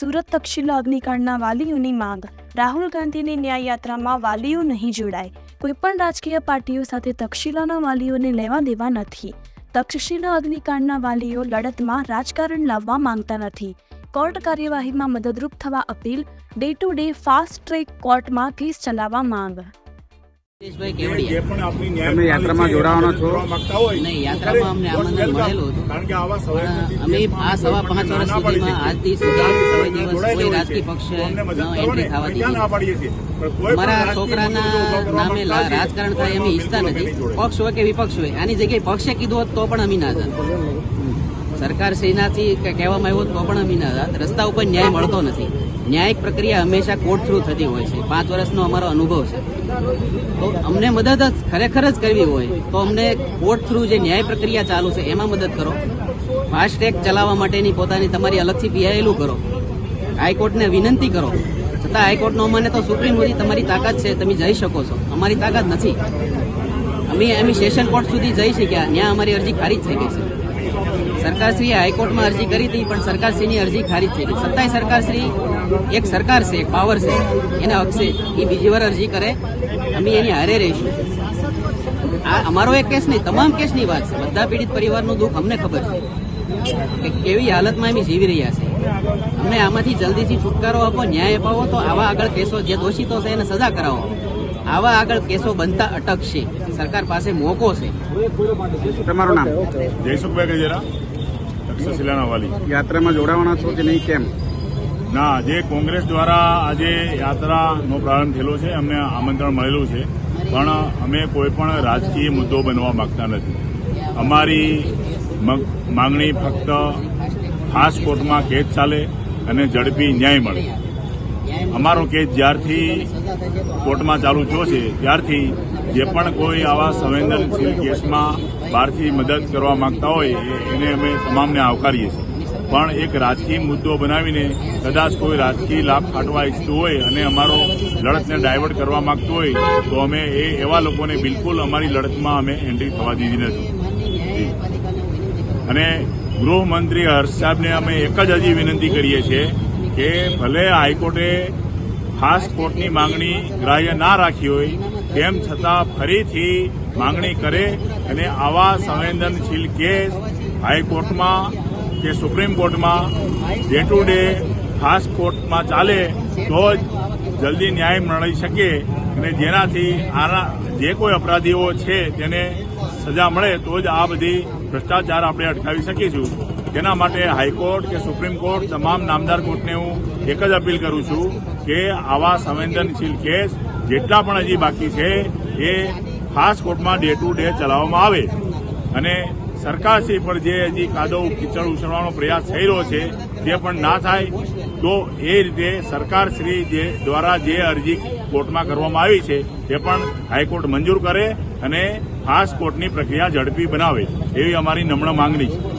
સુરત તક્ષશિલા અગ્નિકાંડના વાલીઓની માંગ. રાહુલ ગાંધીની ન્યાયયાત્રામાં વાલીઓ નહીં જોડાય. કોઈપણ રાજકીય પાર્ટીઓ સાથે તક્ષશિલાના વાલીઓને લેવા દેવા નથી. તક્ષશિલા અગ્નિકાંડના વાલીઓ લડતમાં રાજકારણ લાવવા માંગતા નથી. કોર્ટ કાર્યવાહીમાં મદદરૂપ થવા appeal. Day to day fast track કોર્ટમાં કેસ ચલાવવા માંગ. જે પણ આપણી યાત્રામાં જોડાવાનો છો? નહીં, યાત્રામાં અમને આમંત્રણ મળેલું હતું. કારણ કે આવા અમે આ સવા પાંચ વર્ષ સુધીમાં આજથી સુધી કોઈ દિવસ કોઈ રાજકીય. પક્ષે એન્ટ્રી થવા દીધી. રાજકીય છોકરાના નામે રાજકારણ થાય અમે ઈચ્છતા નથી. પક્ષ હોય કે વિપક્ષ હોય આની જગ્યાએ પક્ષે કીધું હોત તો પણ અમે ના જાત સરકાર શ્રીનાથી કે કહેવામાં આવ્યું હોત તો પણ અમે ના જાત રસ્તા ઉપર ન્યાય મળતો નથી. ન્યાયિક પ્રક્રિયા હંમેશા કોર્ટ થ્રુ થતી હોય છે. પાંચ વર્ષનો અમારો અનુભવ છે. તો અમને મદદ ખરેખર જ કરવી હોય તો અમને કોર્ટ થ્રુ જે ન્યાય પ્રક્રિયા ચાલુ છે, એમાં મદદ કરો. ફાસ્ટ ટ્રેક ચલાવવા માટેની પોતાની તમારી અલગથી પીઆઈએલું કરો. હાઈકોર્ટને વિનંતી કરો. છતાં હાઈકોર્ટનો અમાને તો સુપ્રીમ સુધી તમારી તાકાત છે, તમે જઈ શકો છો. અમારી તાકાત નથી. અમે અમે સેશન કોર્ટ સુધી જઈ શક્યા ત્યાં અમારી અરજી ખારીજ થઈ ગઈ છે. સરકારશ્રીએ હાઈકોર્ટમાં અરજી કરી હતી પણ સરકારશ્રીની અરજી ખારીજ થઈ હતી છતાંય સરકારશ્રી એક સરકાર છે એક પાવર છે એને હકશે. એ બીજી વાર અરજી કરે. અમે એની હારે રહીશું. આ અમારો એક કેસ નહીં તમામ કેસની વાત છે. બધા પીડિત પરિવારનું દુઃખ અમને ખબર છે કે કેવી હાલતમાં અમે જીવી રહ્યા છે. અમને આમાંથી જલ્દીથી છુટકારો આપો ન્યાય અપાવો તો આવા આગળ કેસો જે દોષિતો છે એને સજા કરાવો. આવા આગળ કેસો બનતા અટકશે. સરકાર પાસે મોકો છે. તમારું નામ? જયસુખભાઈ ગજેરા. તક્ષશિલાના વાલી. યાત્રામાં જોડાવાના છો કે નહીં કેમ? ના જે કોંગ્રેસ દ્વારા આજે યાત્રાનો પ્રારંભ થયેલો છે અમને આમંત્રણ મળેલું છે. પણ અમે કોઈ પણ રાજકીય મુદ્દો બનવા માંગતા નથી. અમારી મગ- માંગણી ફક્ત ખાસ કોર્ટમાં કેસ ચાલે અને ઝડપી ન્યાય મળે. અમારો કેસ જ્યારથી કોર્ટમાં ચાલુ થયો છે ત્યારથી જે પણ કોઈ આવા સંવેદનશીલ કેસમાં બહારથી મદદ કરવા માંગતા હોય, એને અમે તમામને આવકારીએ છીએ. પણ એક રાજકીય મુદ્દો બનાવીને કદાચ કોઈ રાજકીય લાભ ખાટવા ઈચ્છતું હોય અને અમારો લડતને ડાયવર્ટ કરવા માંગતું હોય, તો અમે એ એવા લોકોને બિલકુલ અમારી લડતમાં અમે એન્ટ્રી થવા દીધી નથી. અને ગૃહમંત્રી હર્ષ સાહેબને અમે એક જ હજી વિનંતી કરીએ છીએ કે ભલે હાઈકોર્ટે ખાસ કોર્ટની માંગણી ગ્રાહ્ય ના રાખી હોય તેમ છતાં ફરીથી માંગણી કરે અને આવા સંવેદનશીલ કેસ હાઈકોર્ટમાં કે સુપ્રીમ કોર્ટમાં ડે ટુ ડે ખાસ કોર્ટમાં ચાલે તો જ જલ્દી ન્યાય મળી શકે અને જેનાથી આના જે કોઈ અપરાધીઓ છે તેને સજા મળે તો જ આ બધી ભ્રષ્ટાચાર આપણે અટકાવી શકીશું. તેના માટે હાઈકોર્ટ કે સુપ્રીમ કોર્ટ તમામ નામદાર કોર્ટને હું એક જ અપીલ કરું છું કે આવા સંવેદનશીલ કેસ જેટલા પણ હજી બાકી છે, એ ખાસ કોર્ટમાં ડે ટુ ડે ચલાવવામાં આવે. અને સરકારશ્રી પર જે હજી કાદવ, કીચડ ઉછળવાનો પ્રયાસ થઈ રહ્યો છે તે પણ ના થાય, તો એ રીતે સરકારશ્રી જે દ્વારા જે અરજી કોર્ટમાં કરવામાં આવી છે તે પણ હાઈકોર્ટ મંજૂર કરે અને ખાસ કોર્ટની પ્રક્રિયા ઝડપી બનાવે, એવી અમારી નમ્ર માંગણી છે.